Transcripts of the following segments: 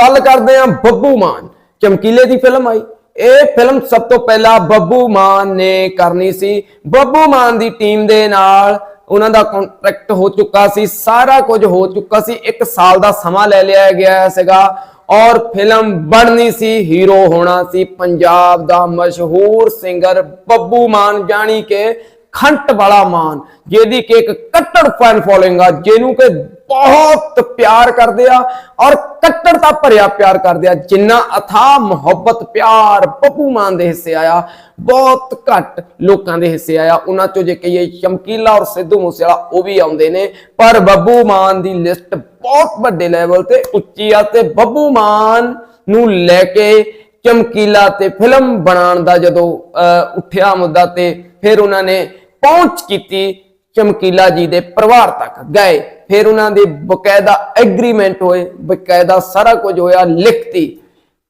ਗੱਲ ਕਰਦੇ ਹਾਂ ਬੱਬੂ ਮਾਨ। ਚਮਕੀਲੇ ਦੀ ਫਿਲਮ ਆਈ। ਇਹ ਫਿਲਮ ਸਭ ਤੋਂ ਪਹਿਲਾਂ ਬੱਬੂ ਮਾਨ ਨੇ ਕਰਨੀ ਸੀ। ਬੱਬੂ ਮਾਨ ਦੀ ਟੀਮ ਦੇ ਨਾਲ ਉਹਨਾਂ ਦਾ ਕੰਟਰੈਕਟ ਹੋ ਚੁੱਕਾ ਸੀ। ਸਾਰਾ ਕੁਝ ਹੋ ਚੁੱਕਾ ਸੀ। 1 ਸਾਲ ਦਾ ਸਮਾਂ ਲੈ ਲਿਆ ਗਿਆ ਸੀਗਾ ਔਰ ਫਿਲਮ ਬਣਨੀ ਸੀ, ਹੀਰੋ ਹੋਣਾ ਸੀ। ਪੰਜਾਬ ਦਾ ਮਸ਼ਹੂਰ ਸਿੰਗਰ ਬੱਬੂ ਮਾਨ, ਜਾਣੀ ਕਿ ਖੰਟ ਵਾਲਾ ਮਾਨ, ਜਿਹਦੀ ਕਿ ਇੱਕ ਕੱਟੜ ਫੈਨ ਫੋਲੋਇੰਗ ਆ, ਜਿਹਨੂੰ ਕਿ ਬਹੁਤ ਪਿਆਰ ਕਰਦੇ ਆ ਔਰ ਕੱਟੜਤਾ ਭਰਿਆ ਪਿਆਰ ਕਰਦੇ ਆ। ਜਿੰਨਾ ਅਥਾ ਮੁਹੱਬਤ ਪਿਆਰ ਬੱਬੂ ਮਾਨ ਦੇ ਹਿੱਸੇ ਆਇਆ ਬਹੁਤ ਘੱਟ ਲੋਕਾਂ ਦੇ ਹਿੱਸੇ ਆਇਆ। ਉਹਨਾਂ ਚੋਂ ਜੇ ਕਹੀਏ ਚਮਕੀਲਾ ਔਰ ਸਿੱਧੂ ਮੂਸੇਵਾਲਾ ਉਹ ਵੀ ਆਉਂਦੇ ਨੇ। ਪਰ ਬੱਬੂ ਮਾਨ ਦੀ ਲਿਸਟ ਬਹੁਤ ਵੱਡੇ ਲੈਵਲ ਤੇ ਉੱਚੀ ਆ ਤੇ ਬੱਬੂ ਮਾਨ ਨੂੰ ਲੈ ਕੇ ਚਮਕੀਲਾ ਤੇ ਫਿਲਮ ਬਣਾਉਣ ਦਾ ਜਦੋਂ ਅਹ, ਉੱਠਿਆ ਮੁੱਦਾ ਤੇ ਫਿਰ ਉਹਨਾਂ ਨੇ ਪਹੁੰਚ ਕੀਤੀ ਚਮਕੀਲਾ ਜੀ ਦੇ ਪਰਿਵਾਰ ਤੱਕ। ਗਏ ਫਿਰ ਉਹਨਾਂ ਦੇ ਬਕਾਇਦਾ ਐਗਰੀਮੈਂਟ ਹੋਏ, ਬਕਾਇਦਾ ਸਾਰਾ ਕੁਝ ਹੋਇਆ, ਲਿਖਤੀ।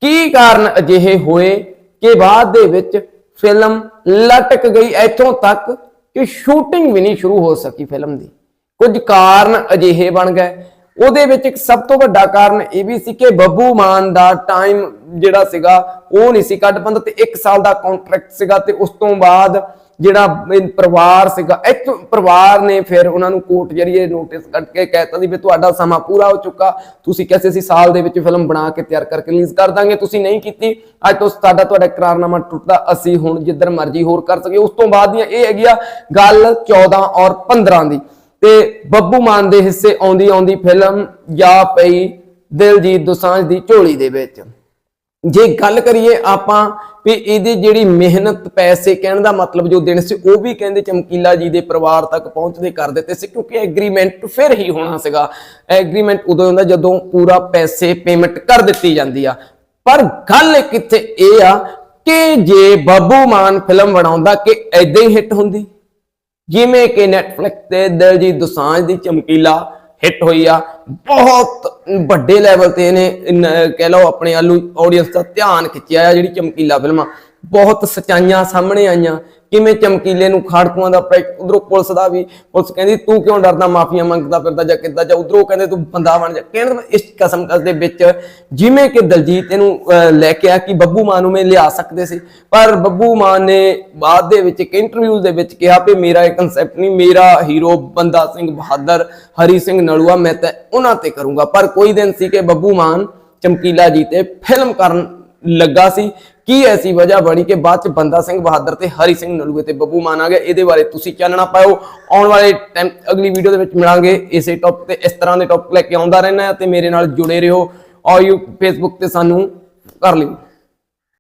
ਕੀ ਕਾਰਨ ਅਜਿਹੇ ਹੋਏ ਕਿ ਬਾਅਦ ਦੇ ਵਿੱਚ ਫਿਲਮ ਲਟਕ ਗਈ, ਇੱਥੋਂ ਤੱਕ ਕਿ ਸ਼ੂਟਿੰਗ ਵੀ ਨਹੀਂ ਸ਼ੁਰੂ ਹੋ ਸਕੀ ਫਿਲਮ ਦੀ। ਕੁਝ ਕਾਰਨ ਅਜਿਹੇ ਬਣ ਗਏ। ਉਹਦੇ ਵਿੱਚ ਇੱਕ ਸਭ ਤੋਂ ਵੱਡਾ ਕਾਰਨ ਇਹ ਵੀ ਸੀ ਕਿ ਬੱਬੂ ਮਾਨ ਦਾ ਟਾਈਮ ਜਿਹੜਾ ਸੀਗਾ, ਉਹ ਨਹੀਂ ਸੀ ਕੱਢ ਪਾਉਂਦਾ ਤੇ 1 ਸਾਲ ਦਾ ਕੰਟਰੈਕਟ ਸੀਗਾ ਤੇ ਉਸ ਤੋਂ ਬਾਅਦ ਜਿਹੜਾ ਪਰਿਵਾਰ ਸੀਗਾ, ਇੱਕ ਪਰਿਵਾਰ ਨੇ ਫਿਰ ਉਹਨਾਂ ਨੂੰ ਕੋਰਟ ਜਰੀਏ ਨੋਟਿਸ ਕੱਢ ਕੇ ਕਹਿਤਾ ਸੀ ਵੀ ਤੁਹਾਡਾ ਸਮਾਂ ਪੂਰਾ ਹੋ ਚੁੱਕਾ, ਤੁਸੀਂ ਕਿਸੇ ਸੀ ਸਾਲ ਦੇ ਵਿੱਚ ਫਿਲਮ ਬਣਾ ਕੇ ਤਿਆਰ ਕਰਕੇ ਰਿਲੀਜ਼ ਕਰ ਦਾਂਗੇ, ਤੁਸੀਂ ਨਹੀਂ ਕੀਤੀ, ਅੱਜ ਤੋਂ ਸਾਡਾ ਤੁਹਾਡਾ ਇਕਰਾਰਨਾਮਾ ਟੁੱਟਦਾ, ਅਸੀਂ ਹੁਣ ਜਿੱਧਰ ਮਰਜ਼ੀ ਹੋਰ ਕਰ ਸਕੇ ਉਸ ਤੋਂ ਬਾਅਦ ਦੀਆਂ ਇਹ ਹੈਗੀ ਆ ਗੱਲ 14 ਔਰ 15 ਦੀ। ਤੇ ਬੱਬੂ ਮਾਨ ਦੇ ਹਿੱਸੇ ਆਉਂਦੀ ਆਉਂਦੀ ਫਿਲਮ ਜਾਂ ਪਈ ਦਿਲਜੀਤ ਦੋਸਾਂਝ ਦੀ ਝੋਲੀ ਦੇ ਵਿੱਚ। ਜੇ ਗੱਲ ਕਰੀਏ ਆਪਾਂ ਵੀ ਇਹਦੀ ਜਿਹੜੀ ਮਿਹਨਤ, ਪੈਸੇ ਕਹਿਣ ਦਾ ਮਤਲਬ ਜੋ ਦੇਣ ਸੀ, ਉਹ ਵੀ ਕਹਿੰਦੇ ਚਮਕੀਲਾ ਜੀ ਦੇ ਪਰਿਵਾਰ ਤੱਕ ਪਹੁੰਚਦੇ ਕਰ ਦਿੱਤੇ ਸੀ, ਕਿਉਂਕਿ ਐਗਰੀਮੈਂਟ ਫਿਰ ਹੀ ਹੋਣਾ ਸੀਗਾ। ਐਗਰੀਮੈਂਟ ਉਦੋਂ ਹੁੰਦਾ ਜਦੋਂ ਪੂਰਾ ਪੈਸੇ ਪੇਮੈਂਟ ਕਰ ਦਿੱਤੀ ਜਾਂਦੀ ਆ। ਪਰ ਗੱਲ ਕਿੱਥੇ ਇਹ ਆ ਕਿ ਜੇ ਬੱਬੂ ਮਾਨ ਫਿਲਮ ਬਣਾਉਂਦਾ, ਕਿ ਐਦਾਂ ਹੀ ਹਿੱਟ ਹੁੰਦੀ? ਜਿਵੇਂ ਕਿ ਨੈਟਫਲਿਕਸ ਤੇ ਦਿਲਜੀਤ ਦੋਸਾਂਝ ਦੀ ਚਮਕੀਲਾ ਹਿੱਟ ਹੋਈ ਆ। ਬਹੁਤ ਵੱਡੇ ਲੈਵਲ ਤੇ ਇਹਨੇ ਕਹਿ ਲਓ ਆਪਣੇ ਆਲੂ ਆਡੀਅנס ਦਾ ਧਿਆਨ ਖਿੱਚਿਆ ਆ ਜਿਹੜੀ ਚਮਕੀਲਾ ਫਿਲਮਾਂ ਬਹੁਤ ਸਚਾਈਆਂ ਸਾਹਮਣੇ ਆਈਆਂ। ਕਿਵੇਂ ਚਮਕੀਲੇ ਨੂੰ ਖਾੜਕੂਆਂ ਦਾ ਉਧਰੋਂ ਪੁਲਿਸ ਦਾ ਵੀ ਪੁਲਿਸ ਕਹਿੰਦੀ, ਤੂੰ ਕਿਉਂ ਡਰਦਾ? ਮਾਫੀਆਂ ਮੰਗਦਾ ਫਿਰਦਾ ਜਾਂ ਕਿੱਦਾਂ? ਜਾਂ ਉਧਰੋਂ ਕਹਿੰਦੇ, ਤੂੰ ਬੰਦਾ ਬਣ ਜਾ। ਕਹਿਣ ਦਾ ਇਸ ਕਸਮ ਕਸ ਦੇ ਵਿੱਚ ਜਿਵੇਂ ਕਿ ਦਲਜੀਤ ਇਹਨੂੰ ਲੈ ਕੇ ਆ ਕਿ ਬੱਬੂ ਮਾਨ ਨੂੰ ਮੈਂ ਲਿਆ ਸਕਦੇ ਸੀ। ਪਰ ਬੱਬੂ ਮਾਨ ਨੇ ਬਾਅਦ ਦੇ ਵਿੱਚ ਇੱਕ ਇੰਟਰਵਿਊ ਦੇ ਵਿੱਚ ਕਿਹਾ ਕਿ ਮੇਰਾ ਇਹ ਕਨਸੈਪਟ ਨਹੀਂ, ਮੇਰਾ ਹੀਰੋ ਬੰਦਾ ਸਿੰਘ ਬਹਾਦਰ, ਹਰੀ ਸਿੰਘ ਨਲੂਆ, ਮੈਂ ਤਾਂ ਉਹਨਾਂ ਤੇ ਕਰੂੰਗਾ। ਪਰ ਕੋਈ ਦਿਨ ਸੀ ਕਿ ਬੱਬੂ ਮਾਨ ਚਮਕੀਲਾ ਜੀ ਤੇ ਫਿਲਮ ਕਰਨ ਲੱਗਾ ਸੀ। ਕੀ ਐਸੀ ਵਜ੍ਹਾ ਬਣੀ ਕਿ ਬਾਅਦ ਚ ਬੰਦਾ ਸਿੰਘ ਬਹਾਦਰ ਤੇ ਹਰੀ ਸਿੰਘ ਨਲੂਏ ਤੇ ਬੱਬੂ ਮਾਨ ਆ ਗਿਆ? ਇਹਦੇ ਬਾਰੇ ਤੁਸੀਂ ਚਾਨਣਾ ਪਾਓ ਆਉਣ ਵਾਲੇ ਟਾਈਮ, ਅਗਲੀ ਵੀਡੀਓ ਦੇ ਵਿੱਚ ਮਿਲਾਂਗੇ। ਇਸੇ ਟੌਪਿਕ ਤੇ ਇਸ ਤਰ੍ਹਾਂ ਦੇ ਟੌਪਿਕ ਲੈ ਕੇ ਆਉਂਦਾ ਰਹਿਣਾ ਹੈ ਤੇ ਮੇਰੇ ਨਾਲ ਜੁੜੇ ਰਹੋ। ਔਰ ਯੂ ਫੇਸਬੁੱਕ ਤੇ ਸਾਨੂੰ ਕਰ ਲਿਓ।